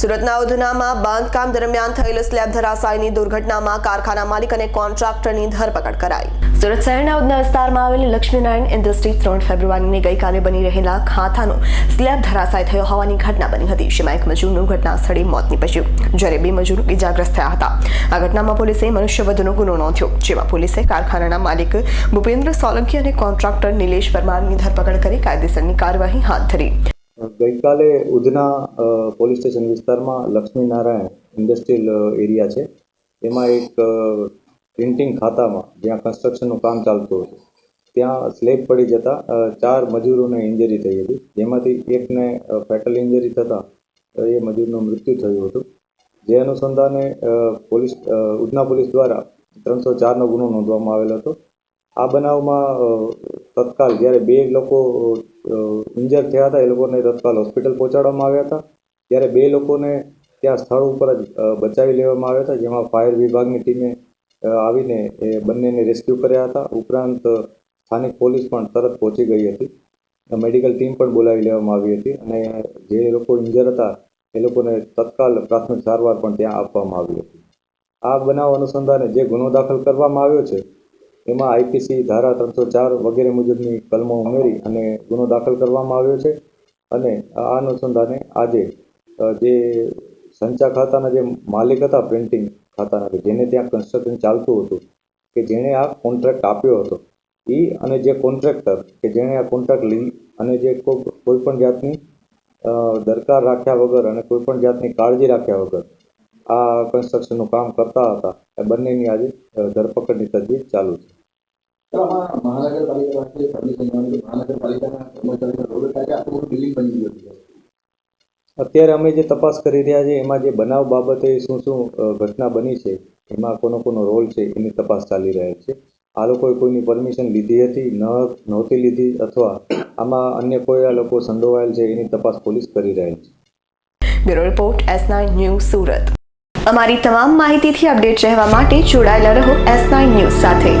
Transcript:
સુરતના ઉધનામાં બાંધકામ દરમિયાન થયેલ સ્લેબ ધરાશાયની દુર્ઘટનામાં કારખાના માલિક અને કોન્ટ્રાક્ટરની ધરપકડ કરાઈ. સુરત શહેરના ઉધના વિસ્તારમાં આવેલી લક્ષ્મીનારાયણ ઇન્ડસ્ટ્રી ત્રણ ફેબ્રુઆરીની ગઈકાલે બની રહેલા ખાતાનો સ્લેબ ધરાશાય થયો હોવાની ઘટના બની હતી. જેમાં એક મજૂરનું ઘટના સ્થળે મોત નીપજ્યું. જ્યારે બે મજૂર ઇજાગ્રસ્ત થયા હતા. આ ઘટનામાં પોલીસે મનુષ્યવધનો ગુનો નોંધ્યો. જેમાં પોલીસે કારખાનાના માલિક ભૂપેન્દ્ર સોલંકી અને કોન્ટ્રાક્ટર નિલેશ પરમારની ધરપકડ કરી કાયદેસરની કાર્યવાહી હાથ ધરી. ગઈકાલે ઉધના પોલીસ સ્ટેશન વિસ્તારમાં લક્ષ્મીનારાયણ ઇન્ડસ્ટ્રીયલ એરિયા છે. એમાં એક પ્રિન્ટિંગ ખાતામાં જ્યાં કન્સ્ટ્રક્શનનું કામ ચાલતું હતું, ત્યાં સ્લેબ પડી જતાં ચાર મજૂરોને ઇન્જરી થઈ હતી. જેમાંથી એકને ફેટલ ઇન્જરી થતાં એ મજૂરનું મૃત્યુ થયું હતું. જે અનુસંધાને પોલીસ ઉધના પોલીસ દ્વારા ત્રણસો ચારનો ગુનો નોંધવામાં આવેલો હતો. આ બનાવમાં તત્કાલ જ્યારે બે લોકો ઇન્જર થયા હતા, એ લોકોને તત્કાલ હોસ્પિટલ પહોંચાડવામાં આવ્યા હતા. ત્યારે બે લોકોને ત્યાં સ્થળ ઉપર જ બચાવી લેવામાં આવ્યા હતા, જેમાં ફાયર વિભાગની ટીમે આવીને એ બંનેને રેસ્ક્યુ કર્યા હતા. ઉપરાંત સ્થાનિક પોલીસ પણ તરત પહોંચી ગઈ હતી. મેડિકલ ટીમ પણ બોલાવી લેવામાં આવી હતી અને જે લોકો ઇન્જર હતા, એ લોકોને તત્કાલ પ્રાથમિક સારવાર પણ ત્યાં આપવામાં આવી હતી. આ બનાવ અનુસંધાને જે ગુનો દાખલ કરવામાં આવ્યો છે એમાં આઈપીસી ધારા ત્રણસો ચાર વગેરે મુજબની કલમો ઉમેરી અને ગુનો દાખલ કરવામાં આવ્યો છે. અને આ અનુસંધાને આજે જે સંચા ખાતાના જે માલિક હતા પ્રિન્ટિંગ ખાતાના જેને ત્યાં કન્સ્ટ્રક્શન ચાલતું હતું, કે જેણે આ કોન્ટ્રાક્ટ આપ્યો હતો એ અને જે કોન્ટ્રાક્ટર કે જેણે આ કોન્ટ્રાક્ટ લઈ અને જે કોઈ પણ જાતની દરકાર રાખ્યા વગર અને કોઈ પણ જાતની કાળજી રાખ્યા વગર આ કન્સ્ટ્રક્શનનું કામ કરતા હતા. એ બંનેની આજે ધરપકડની તજવીજ ચાલુ છે. તો આમાં મહાનગરપાલિકા પાસે પરમિશન માંગી મહાનગરપાલિકાના કર્મચારીઓ રોડ થાય કે આટલું મોટું બિલ્ડિંગ બની ગયું છે. અત્યારે અમે જે તપાસ કરી રહ્યા છીએ એમાં જે બનાવ બાબતે શું શું ઘટના બની છે એમાં કોનો કોનો રોલ છે એની તપાસ ચાલી રહી છે. આ લોકોએ કોઈની પરમિશન લીધી હતી ન નહોતી લીધી અથવા આમાં અન્ય કોઈ આ લોકો સંડોવાયેલ છે એની તપાસ પોલીસ કરી રહેલ છે. Bureau report S nine news Surat. અમારી તમામ માહિતીથી અપડેટ રહેવા માટે જોડાયેલા રહો એસ નાઇન ન્યૂઝ સાથે.